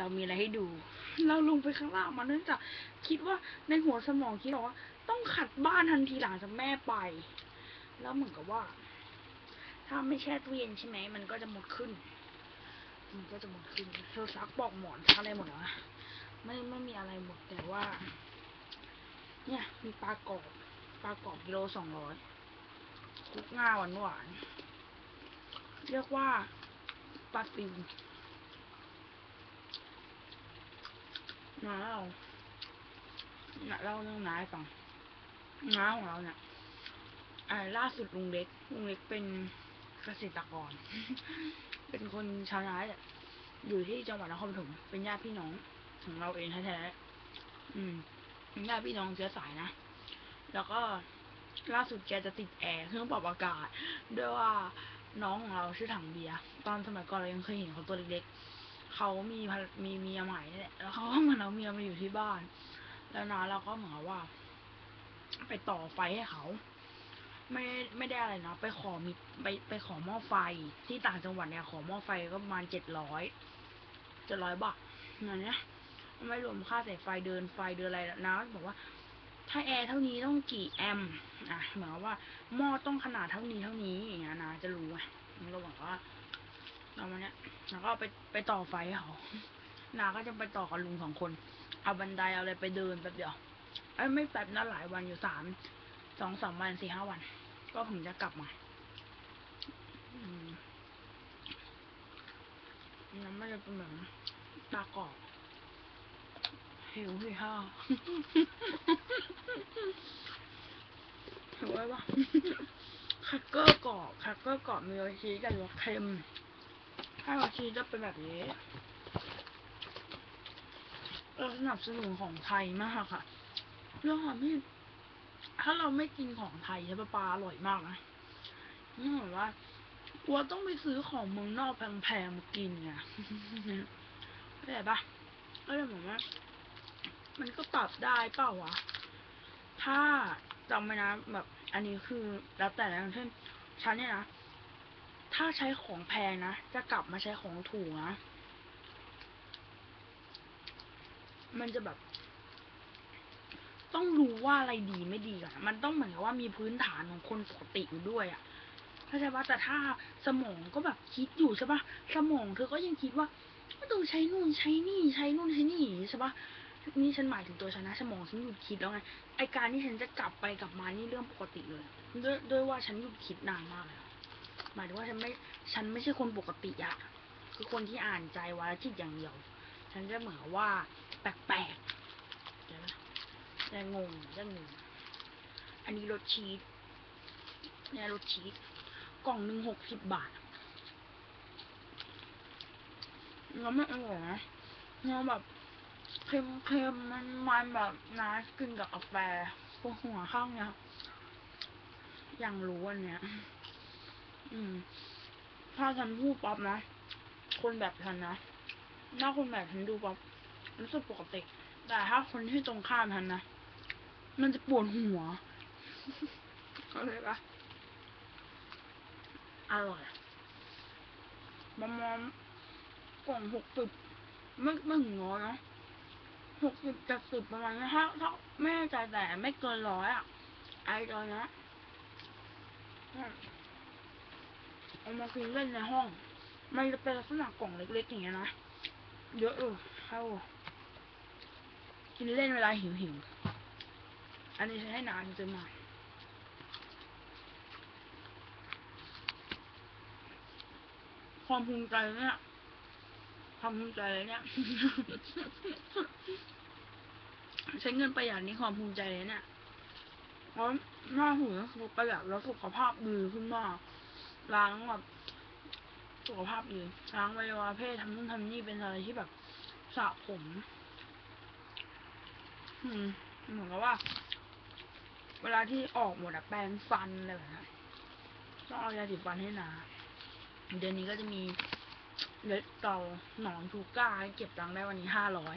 เรามีอะไรให้ดู เราลงไปข้างล่างมาเนื่องจากคิดว่าในหัวสมองคิดว่า ต้องขัดบ้านทันทีหลังจากแม่ไป แล้วเหมือนกับว่า ถ้าไม่แช่ตู้เย็นใช่ไหมมันก็จะหมดขึ้น มันก็จะหมดขึ้นเธอซักปอกหมอนซักอะไรหมดเหรอไม่ไม่มีอะไรหมดแต่ว่า เนี่ยมีปลากรอบปลากรอบกิโลสองร้อยคุกง่าหวานหวานเรียกว่าปลาซิว น้าเราน้าเล่าเรื่องน้าให้ฟังน้าของเราเนี่ยอ่ล่าสุดลุงเล็กลุงเล็กเป็นเกษตรกร เป็นคนชาวนาแหละอยู่ที่จังหวัดนครปฐมเป็นญาติพี่น้องของเราเองแท้ๆอืมเป็นญาติพี่น้องเชื้อสายนะ แล้วก็ล่าสุดแกจะติดแอร์เครื่องปรับอากาศด้วยว่าน้องของเราชื่อถังเบียร์ตอนสมัยก่อนเรายังเคยเห็นเขาตัวเล็กๆ เขามีมีเมียใหม่นี่แหละแล้วเขาก็มือนเอาเมียมาอยู่ที่บ้าน แล้วนะเราก็เหมือนว่า ไปต่อไฟให้เขา ไม่ไม่ได้อะไรนะไปขอมีไปไปขอหม้อไฟที่ต่างจังหวัดเนี่ยขอหม้อไฟก็ประมาณเจ็ดร้อยเจ็ดร้อยบาทเงินเนี้ยไม่รวมค่าสายไฟเดินไฟเดินอะไรนะบอกว่า ถ้าแอร์เท่านี้ต้องกี่แอมอะเหมือนว่าหม้อต้องขนาดเท่านี้เท่านี้อย่างเงี้ยนะจะรู้ไงมันก็บอกว่า เรามาเนี้ยแล้วก็ไปไปต่อไฟเขานาก็จะไปต่อกับลุงสองคน เอาบันไดเอาอะไรไปเดินแป๊บเดียวเอ้ยไม่แป๊บนะหลายวันอยู่สามสองสามวันสี่ห้าวัน ก็ผมจะกลับมาน้ำไม่จะเป็นเหมือนปลากรอบหิวหิวข้าวหิวไว้ปะแครกเกอร์กรอบแครกเกอร์กรอบมีรสชีสกับรสเค็ม ถ้ารสชีจะเป็นแบบนี้ เราสนับสนุนของไทยมากค่ะเรื่องความที่ถ้าเราไม่กินของไทยใช่ปะปลาอร่อยมากนะนี่เหมือนว่าวัวต้องไปซื้อของเมืองนอกแพงๆมากินไงเข้าใจปะก็เลยเหมือนว่า มันก็ปรับได้เปล่าวะ ถ้าจำไว้นะแบบ อันนี้คือแล้วแต่นะอย่าเช่นฉันเนี่ยนะ ถ้าใช้ของแพงนะ จะกลับมาใช้ของถูกนะ มันจะแบบ ต้องรู้ว่าอะไรดีไม่ดีก่อนอะมันต้องเหมือนกับว่ามีพื้นฐานของคนปกติอยู่ด้วยอะ่ะเข้าใจปะแต่ถ้าสมองก็แบบคิดอยู่ใช่ปะสมองเธอก็ยังคิดว่าว่ต้องใช้นู่นใช้นี่ใช้นู่นใช้นี่ใช่ปะนี่ฉันหมายถึงตัวฉันนะสมองฉันหยุดคิดแล้วไงไอการที่ฉันจะกลับไปกลับมานี่เรื่องปกติเลยด้วยด้วยว่าฉันหยุดคิดนานมากเลย หมายถึงว่าฉันไม่ ฉันไม่ใช่คนปกติอะคือคนที่อ่านใจไว้แล้วคิดอย่างเดียว ฉันจะเหมือนว่าแปลกๆเดี๋ยวนะจะงงจะงงอันนี้รสชีสเนี่ยรสชีสกล่องหนึ่งหกสิบบาทแล้วไม่อร่อยนะเนี่ยแบบเค็มเค็มมันมันแบบน้ากินกับกาแฟพวกหัวข้างเนี่ยยังรู้อันเนี้ย อืม ถ้าฉันพูดป๊อปนะ คนแบบฉันนะถ้าคนแบบฉันดูป๊อปรู้สึกปกติ แต่ถ้าคนที่ตรงข้ามฉันนะ มันจะปวดหัวเข้าใจปะอร่อยประมาณกล่องหกสิบไม่ไม่ถึงร้อยนะหกสิบเจ็ดสิบประมาณนี้ถ้าถ้าไม่ใจแต่ไม่เกินร้อยอะ ไอตอนนี้ เอามากินเล่นในห้อง มันจะเป็นลักษณะกล่องเล็กๆอย่างเงี้ยนะ เยอะเออเข้ากินเล่นเวลาหิวหิวอันนี้ใช้ให้นานจนมาความภูมิใจเนี่ยความภูมิใจเลยเนี่ยใช้เงินประหยัดนี่ความภูมิใจเลยเนี่ยเพราะหน้าหูก็คือประหยัดแล้วสุขภาพดีขึ้นมาก ล้างแบบสุขภาพดีล้างอวัยวะเพศทำนู่นทำนี่เป็นอะไรที่แบบสระผม อืมเหมือนกับว่า เวลาที่ออกหมดอะแปรงฟันอะไรแบบนี้ต้องเอายาสีฟันให้นาเดือนนี้ก็จะมีเล็ดเกาหนอนทูก้าให้เก็บตังค์ได้วันนี้ห้าร้อย